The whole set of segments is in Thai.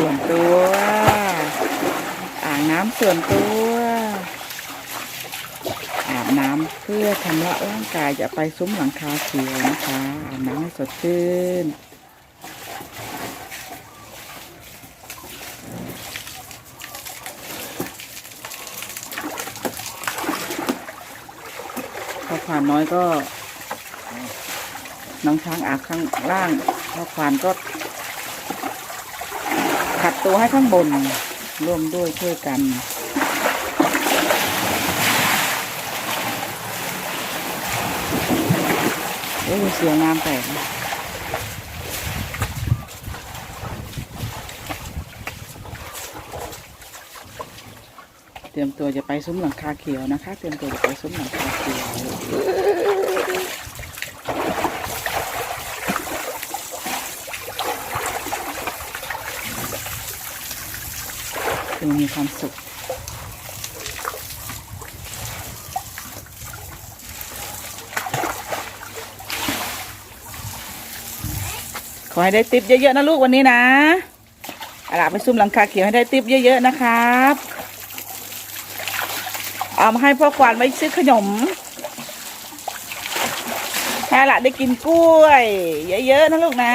ส่วนตัว อ่างน้ำส่วนตัว อาบน้ำเพื่อทำละร่างกายอย่าไปซุ้มหลังคาเขียวนะคะอาบน้ำให้สดชื่นพอผ่านน้อยก็ น้องช้างอาบข้างล่างพอผ่านก็ ขัดตัวให้ข้างบน ร่วมด้วยช่วยกันโอ้ยเสียงงามแตกเตรียมตัวจะไปซุ้มหลังคาเขียวนะคะ เตรียมตัวจะไปซุ้มหลังคาเขียว ดูมีความสุข ขอให้ได้ติปเยอะๆนะลูกวันนี้นะอาล่ะไปซุ่มหลังคาเขียวให้ได้ติปเยอะๆนะครับ เอามาให้พ่อควานไว้ซื้อขนมแค่ละได้กินกล้วย เยอะๆนะลูกนะ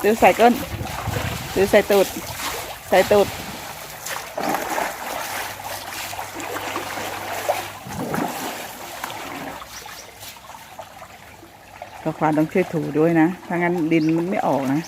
ยโอ้ยดูทางก้นดูสายก้นดูสายก้นดูสายตูด ใส่ตูดก็ควานต้องช่วยถูด้วยนะ ถ้างั้นดินมันไม่ออกนะ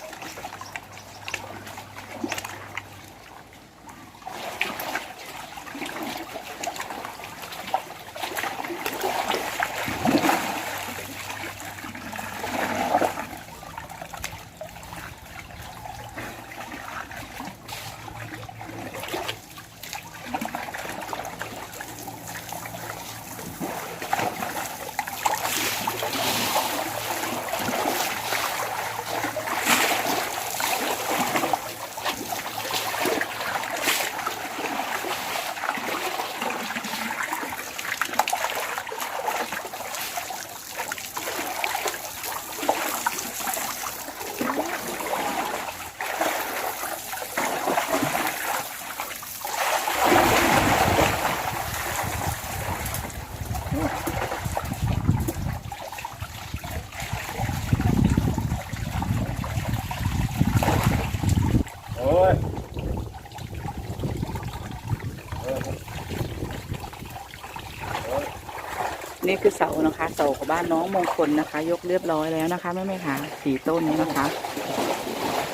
นี่คือเสานะคะเสาของบ้านน้องมงคลนะคะ ยกเรียบร้อยแล้วนะคะแม่แม่ค่ะสี่ต้นนี้นะคะ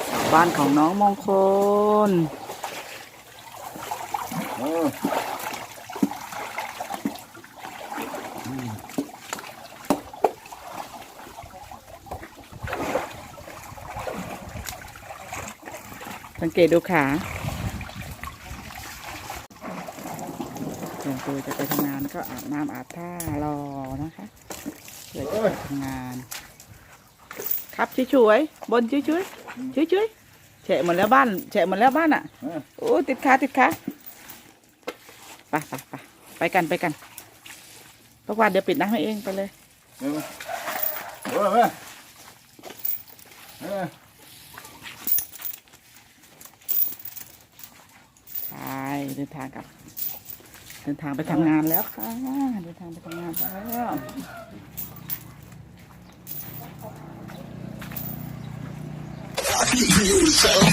เสาบ้านของน้องมงคลสังเกตดูขา เดี๋ยวตัวจะไปทำงานก็อาบน้ำอาบท่ารอนะคะเพื่อจะไปทำงาน ครับช่วยๆบนช่วยๆช่วยๆแฉะหมดแล้วบ้านแฉะหมดแล้วบ้านอะเอ้ยโอ้ติดขาติดขาไปไปไปไปกันไปกันประวัติเดี๋ยวปิดน้ำให้เองไปเลยเร็วโอ้ยแม่เอ้ยไปเดินทางกลับเดินทางไปทำงานแล้วค่ะเดินทางไปทำงานแล้ว